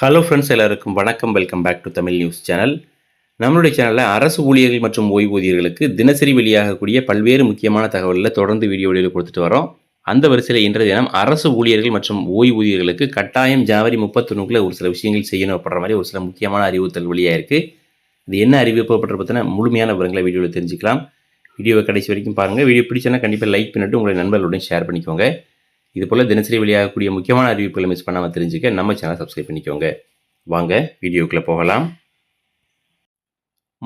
Hello friends எல்லாருக்கும் வணக்கம். Welcome back to Tamil news channel நம்மளுடைய சேனலில் அரசு ஊழியர்கள் மற்றும் ஓய்வூதியர்களுக்கு தினசரி வெளியாகக்கூடிய பல்வேறு முக்கியமான தகவலில் தொடர்ந்து வீடியோ வெளியில் கொடுத்துட்டு வரோம். அந்த வரிசையில் இன்றைய தினம் அரசு ஊழியர்கள் மற்றும் ஓய்வூதியர்களுக்கு கட்டாயம் ஜனவரி முப்பத்தொன்னுக்குள்ள ஒரு சில விஷயங்கள் செய்யணும் அப்படின்ற மாதிரி ஒரு சில முக்கியமான அறிவுறுத்தல் வெளியாக இருக்குது இது என்ன அறிவிப்பு பற்றின முழுமையான விவரங்களை வீடியோவில் தெரிஞ்சுக்கலாம். வீடியோவை கடைசி வரைக்கும் பாருங்கள் வீடியோ பிடிச்சனா கண்டிப்பாக லைக் பண்ணிட்டு உங்களுடைய நண்பர்களுடன் ஷேர் பண்ணிக்கோங்க. இது போல் தினசரி வெளியாகக்கூடிய முக்கியமான அறிவிப்புகளை மிஸ் பண்ணாமல் தெரிஞ்சுக்க நம்ம சேனல் சப்ஸ்கிரைப் பண்ணிக்கோங்க. வாங்க வீடியோக்குள்ளே போகலாம்.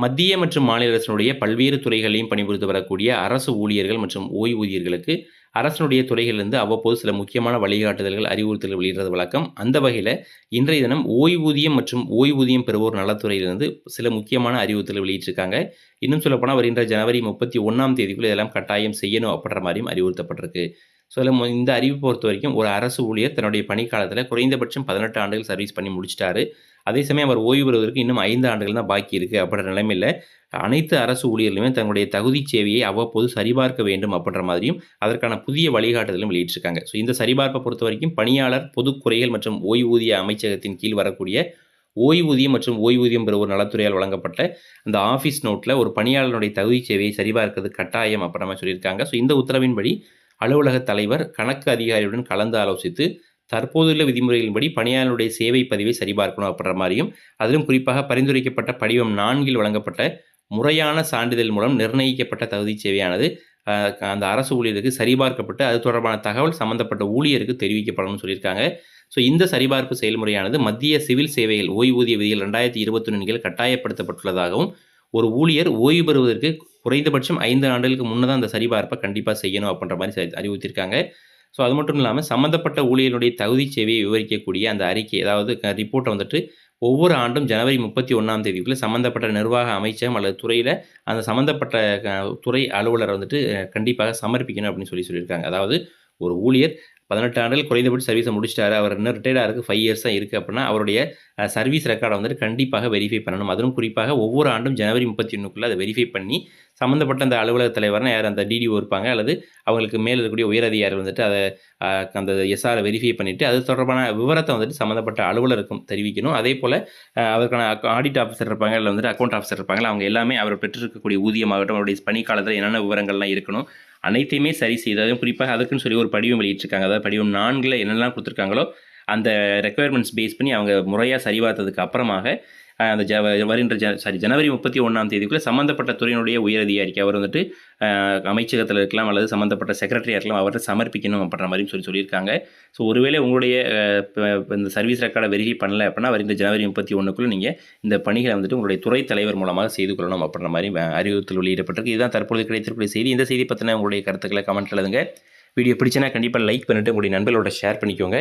மத்திய மற்றும் மாநில அரசினுடைய பல்வேறு துறைகளையும் பணிபுரிந்து வரக்கூடிய அரசு ஊழியர்கள் மற்றும் ஓய்வூதியர்களுக்கு அரசினுடைய துறைகளிலிருந்து அவ்வப்போது சில முக்கியமான வழிகாட்டுதல்கள் அறிவுறுத்தல்கள் வெளியிடுறது வழக்கம். அந்த வகையில் இன்றைய தினம் ஓய்வூதியம் மற்றும் ஓய்வூதியம் பெறுவோர் நலத்துறையிலிருந்து சில முக்கியமான அறிவுறுத்தல்கள் வெளியிட்டிருக்காங்க. இன்னும் சொல்லப்போனால் வருகின்ற ஜனவரி முப்பத்தி ஒன்றாம் தேதிக்குள்ளே இதெல்லாம் கட்டாயம் செய்யணும் அப்படின்ற மாதிரியும் அறிவுறுத்தப்பட்டிருக்கு. ஸோ இதில் இந்த அறிவு பொறுத்த வரைக்கும் ஒரு அரசு ஊழியர் தன்னுடைய பணிக்காலத்தில் குறைந்தபட்சம் பதினெட்டு ஆண்டுகள் சர்வீஸ் பண்ணி முடிச்சிட்டாரு. அதே சமயம் அவர் ஓய்வு பெறுவதற்கு இன்னும் ஐந்து ஆண்டுகள் தான் பாக்கி இருக்குது அப்படின்ற நிலைமையில் அனைத்து அரசு ஊழியர்களுமே தங்களுடைய தகுதி சேவையை அவ்வப்போது சரிபார்க்க வேண்டும் அப்படின்ற மாதிரியும் அதற்கான புதிய வழிகாட்டுதலும் வெளியிட்டிருக்காங்க. ஸோ இந்த சரிபார்ப்பை பொறுத்த வரைக்கும் பணியாளர் பொதுக்குறைகள் மற்றும் ஓய்வூதிய அமைச்சகத்தின் கீழ் வரக்கூடிய ஓய்வூதியம் மற்றும் ஓய்வூதியம் பெறுவோர் நலத்துறையால் வழங்கப்பட்ட அந்த ஆஃபீஸ் நோட்டில் ஒரு பணியாளருடைய தகுதி சேவையை சரிபார்க்கிறது கட்டாயம் அப்படின்ற மாதிரி சொல்லியிருக்காங்க. ஸோ இந்த உத்தரவின்படி அலுவலக தலைவர் கணக்கு அதிகாரியுடன் கலந்து ஆலோசித்து தற்போதுள்ள விதிமுறைகளின்படி பணியாளருடைய சேவை பதிவை சரிபார்க்கணும் அப்படின்ற மாதிரியும் அதிலும் குறிப்பாக பரிந்துரைக்கப்பட்ட படிவம் நான்கில் வழங்கப்பட்ட முறையான சான்றிதழ் மூலம் நிர்ணயிக்கப்பட்ட தகுதி சேவையானது அந்த அரசு ஊழியருக்கு சரிபார்க்கப்பட்டு அது தொடர்பான தகவல் சம்பந்தப்பட்ட ஊழியருக்கு தெரிவிக்கப்படணும்னு சொல்லியிருக்காங்க. ஸோ இந்த சரிபார்ப்பு செயல்முறையானது மத்திய சிவில் சேவைகள் ஓய்வூதிய விதிகள் ரெண்டாயிரத்தி இருபத்தொன்னில் கட்டாயப்படுத்தப்பட்டுள்ளதாகவும் ஒரு ஊழியர் ஓய்வு பெறுவதற்கு குறைந்தபட்சம் ஐந்து ஆண்டுகளுக்கு முன்னதான் அந்த சரிபார்ப்பை கண்டிப்பாக செய்யணும் அப்படின்ற மாதிரி அறிவுறுத்திருக்காங்க ஸோ அது மட்டும் இல்லாமல் சம்மந்தப்பட்ட ஊழியருடைய தகுதி சேவையை விவரிக்கக்கூடிய அந்த அறிக்கை அதாவது ரிப்போர்ட்டை வந்துட்டு ஒவ்வொரு ஆண்டும் ஜனவரி முப்பத்தி ஒன்றாம் தேதிக்குள்ளே சம்மந்தப்பட்ட நிர்வாக அமைச்சகம் அல்லது துறையில் அந்த சம்மந்தப்பட்ட துறை அலுவலர் வந்துட்டு கண்டிப்பாக சமர்ப்பிக்கணும் அப்படின்னு சொல்லி சொல்லியிருக்காங்க. அதாவது ஒரு ஊழியர் பதினெட்டு ஆண்டுகள் குறைந்தபட்ச சர்வீஸை முடிச்சிட்டாரு. அவர் இன்னும் ரிட்டையர்டாக இருக்குது ஃபைவ் இயர்ஸ் தான் இருக்குது அப்படின்னா அவருடைய சர்வீஸ் ரெக்கார்டை வந்துட்டு கண்டிப்பாக வெரிஃபை பண்ணணும். அதுவும் குறிப்பாக ஒவ்வொரு ஆண்டும் ஜனவரி முப்பத்தி ஒன்றுக்குள்ளே அதை வெரிஃபை பண்ணி சம்மந்தப்பட்ட அந்த அலுவலக தலைவர்னா யார்? அந்த டிடிஓ இருப்பாங்க. அல்லது அவங்களுக்கு மேலே இருக்கக்கூடிய உயரதிகாரி வந்துட்டு அதை அந்த எஸ்ஆரை வெரிஃபை பண்ணிவிட்டு அது தொடர்பான விவரத்தை வந்துட்டு சம்மந்தப்பட்ட அலுவலருக்கும் தெரிவிக்கணும். அதே போல் அதற்கான ஆடிட் ஆஃபீஸர் இருப்பாங்க. இல்லை வந்துட்டு அக்கௌண்ட் ஆஃபீஸர் இருப்பாங்க. அவங்க எல்லாமே அவர் பெற்றிருக்கக்கூடிய ஊதியமாகட்டும் அவருடைய பணிக்காலத்தில் என்னென்ன விவரங்கள்லாம் இருக்கணும் அனைத்தையுமே சரி செய்து அதுவும் குறிப்பாக அதுக்குன்னு சொல்லி ஒரு படிவம் வெளியிட்டிருக்காங்க. அதாவது படிவம் நான்கில் என்னெல்லாம் கொடுத்துருக்காங்களோ அந்த ரெக்குயர்மெண்ட்ஸ் பேஸ் பண்ணி அவங்க முறையாக சரிபார்த்ததுக்கு அப்புறமாக அந்த ஜ வருகின்ற ஜ சாரி ஜனவரி முப்பத்தி ஒன்றாம் தேதிக்குள்ளே சம்மந்தப்பட்ட துறையினுடைய உயரதிகாரிக்கு அவர் வந்துட்டு அமைச்சகத்தில் இருக்கலாம் அல்லது சம்மந்தப்பட்ட செக்ரட்டரியாக இருக்கலாம் அவர்கிட்ட சமர்ப்பிக்கணும் அப்படின்ற மாதிரி சொல்லி சொல்லியிருக்காங்க. ஸோ ஒருவேளை உங்களுடைய இந்த சர்வீஸ் ரெக்கார்டை வெரிஃபை பண்ணல அப்படின்னா வருகின்ற ஜனவரி முப்பத்தி ஒன்றுக்குள்ளே நீங்கள் இந்த பணிகளை வந்துட்டு உங்களுடைய துறை தலைவர் மூலமாக செய்து கொள்ளணும் அப்படின்ற மாதிரி அறிவுறுத்தல் வெளியிடப்பட்டிருக்கு. இதுதான் தற்போது கிடைத்திருக்கூடிய செய்தி. இந்த செய்தி பற்றின உங்களுடைய கருத்துக்களை கமெண்ட் எழுதுங்க. வீடியோ பிடிச்சினா கண்டிப்பாக லைக் பண்ணிவிட்டு உங்களுடைய நண்பர்களோட ஷேர் பண்ணிக்கோங்க.